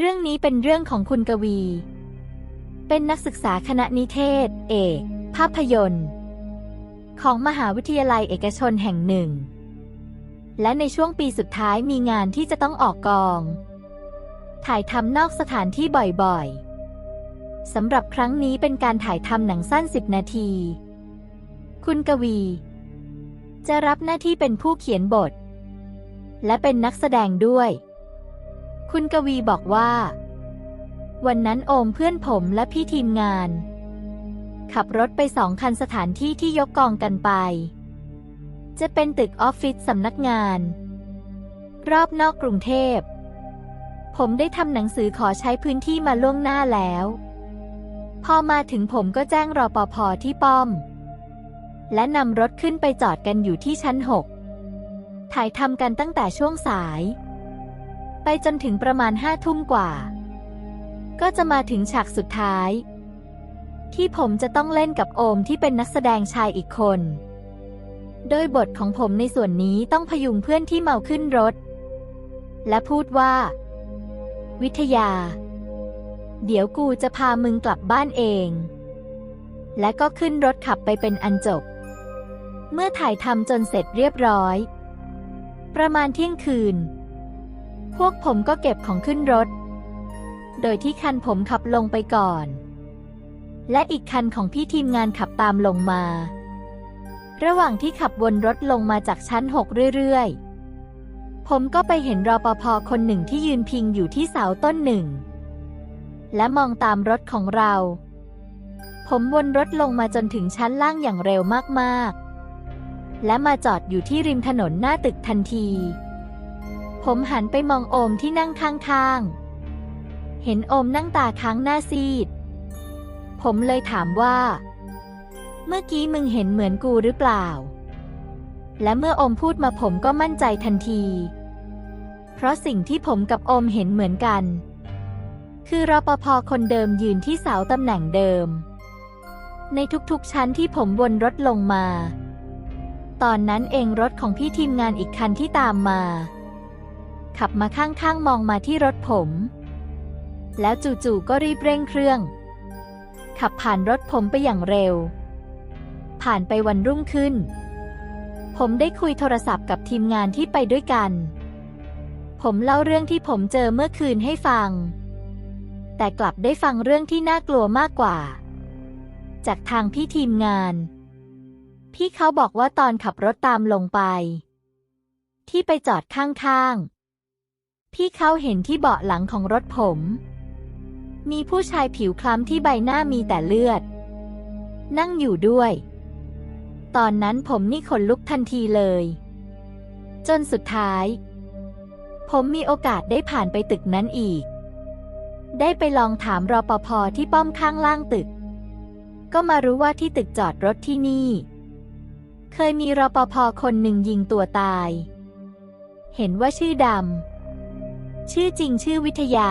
เรื่องนี้เป็นเรื่องของคุณกวี เป็นนักศึกษาคณะนิเทศ เอกภาพยนตร์ ของมหาวิทยาลัยเอกชนแห่งหนึ่ง และในช่วงปีสุดท้ายมีงานที่จะต้องออกกอง ถ่ายทำนอกสถานที่บ่อยๆสำหรับครั้งนี้เป็นการถ่ายทำหนังสั้น 10 นาที คุณกวี จะรับหน้าที่เป็นผู้เขียนบท และเป็นนักแสดงด้วย คุณกวีบอกว่า วันนั้นโอมเพื่อนผมและพี่ทีมงาน ขับรถไปสองคันสถานที่ที่ยกกองกันไป จะเป็นตึกออฟฟิศสำนักงาน รอบนอกกรุงเทพ ผมได้ทำหนังสือขอใช้พื้นที่มาล่วงหน้าแล้ว พอมาถึงผมก็แจ้งรอปภที่ป้อม และนำรถขึ้นไปจอดกันอยู่ที่ชั้น6ถ่ายทำกันตั้งแต่ช่วงสาย ไปจนถึงประมาณห้าทุ่มกว่า ก็จะมาถึงฉากสุดท้าย ที่ผมจะต้องเล่นกับโอมที่เป็นนักแสดงชายอีกคน โดยบทของผมในส่วนนี้ต้องพยุงเพื่อนที่เมาขึ้นรถ และพูดว่า วิทยา เดี๋ยวกูจะพามึงกลับบ้านเอง และก็ขึ้นรถขับไปเป็นอันจบ เมื่อถ่ายทำจนเสร็จเรียบร้อย ประมาณเที่ยงคืน พวกผมก็เก็บของขึ้นรถ โดยที่คันผมขับลงไปก่อน และอีกคันของพี่ทีมงานขับตามลงมา ระหว่างที่ขับวนรถลงมาจากชั้นหกเรื่อยๆ ผมก็ไปเห็นรอปภคนหนึ่งที่ยืนพิงอยู่ที่เสาต้นหนึ่ง และมองตามรถของเรา ผมวนรถลงมาจนถึงชั้นล่างอย่างเร็วมากๆ และมาจอดอยู่ที่ริมถนนหน้าตึกทันที ผมหันไปมองโอมที่นั่งข้างๆ เห็นโอมนั่งตาค้างหน้าซีด ผมเลยถามว่า เมื่อกี้มึงเห็นเหมือนกูหรือเปล่า และเมื่อโอมพูดมาผมก็มั่นใจทันที เพราะสิ่งที่ผมกับโอมเห็นเหมือนกัน คือรปภคนเดิมยืนที่เสาตำแหน่งเดิม ในทุกๆชั้นที่ผมวนรถลงมา ตอนนั้นเองรถของพี่ทีมงานอีกคันที่ตามมา ขับมาข้างๆมองมาที่รถผม แล้วจู่ๆก็รีบเร่งเครื่อง ขับผ่านรถผมไปอย่างเร็ว ผ่านไปวันรุ่งขึ้น ผมได้คุยโทรศัพท์กับทีมงานที่ไปด้วยกัน ผมเล่าเรื่องที่ผมเจอเมื่อคืนให้ฟัง แต่กลับได้ฟังเรื่องที่น่ากลัวมากกว่า จากทางพี่ทีมงาน พี่เขาบอกว่าตอนขับรถตามลงไปที่ไปจอดข้างๆ พี่เขาเห็นที่เบาะหลังของรถผม มีผู้ชายผิวคล้ำที่ใบหน้ามีแต่เลือด นั่งอยู่ด้วย ตอนนั้นผมนี่ขนลุกทันทีเลย จนสุดท้าย ผมมีโอกาสได้ผ่านไปตึกนั้นอีก ได้ไปลองถามรอปภที่ป้อมข้างล่างตึก ก็มารู้ว่าที่ตึกจอดรถที่นี่ เคยมีรปภคนหนึ่งยิงตัวตาย เห็นว่าชื่อดำ ชื่อจริงชื่อวิทยา